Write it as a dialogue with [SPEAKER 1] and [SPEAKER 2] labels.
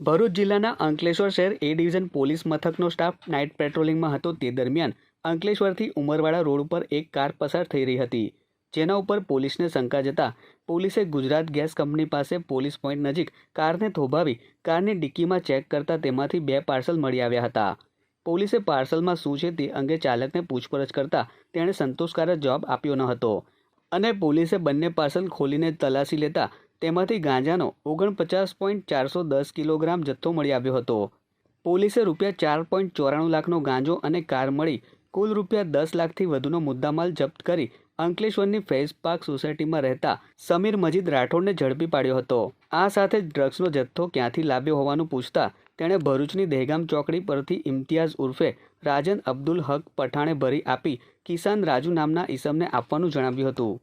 [SPEAKER 1] ભરૂચ જિલ્લાના અંકલેશ્વર શહેર A division police મથકનો સ્ટાફ નાઇટ પેટ્રોલિંગમાં હતો. તે દરમિયાન અંકલેશ્વરથી ઉમરવાડા રોડ ઉપર એક કાર પસાર થઈ રહી હતી. જેના ઉપર પોલીસને શંકા જતા પોલીસે ગુજરાત ગેસ કંપની પાસે પોલીસ પોઈન્ટ નજીક કારને થોભાવી કારની ડિક્કીમાં ચેક કરતા તેમાંથી બે પાર્સલ મળી આવ્યા હતા. પોલીસે પાર્સલમાં શું છે તે અંગે ચાલકને પૂછપરછ કરતા તેણે સંતોષકારક જવાબ આપ્યો ન હતો અને પોલીસે બંને પાર્સલ ખોલીને તલાશી લેતા તેમાંથી ગાંજાનો ઓગણપચાસ પોઈન્ટ ચારસો દસ કિલોગ્રામ જથ્થો મળી આવ્યો હતો. પોલીસે રૂપિયા ચાર પોઈન્ટ ચોરાણું લાખનો ગાંજો અને કાર મળી કુલ રૂપિયા દસ લાખથી વધુનો મુદ્દામાલ જપ્ત કરી અંકલેશ્વરની ફેઝ પાર્ક સોસાયટીમાં રહેતા સમીર મજીદ રાઠોડને ઝડપી પાડ્યો હતો. આ સાથે ડ્રગ્સનો જથ્થો ક્યાંથી લાવ્યો હોવાનું પૂછતા તેણે ભરૂચની દહેગામ ચોકડી પરથી ઇમ્તિયાઝ ઉર્ફે રાજન અબ્દુલ હક પઠાણે ભરી આપી કિસાન રાજુ નામના ઈસમને આપવાનું જણાવ્યું હતું.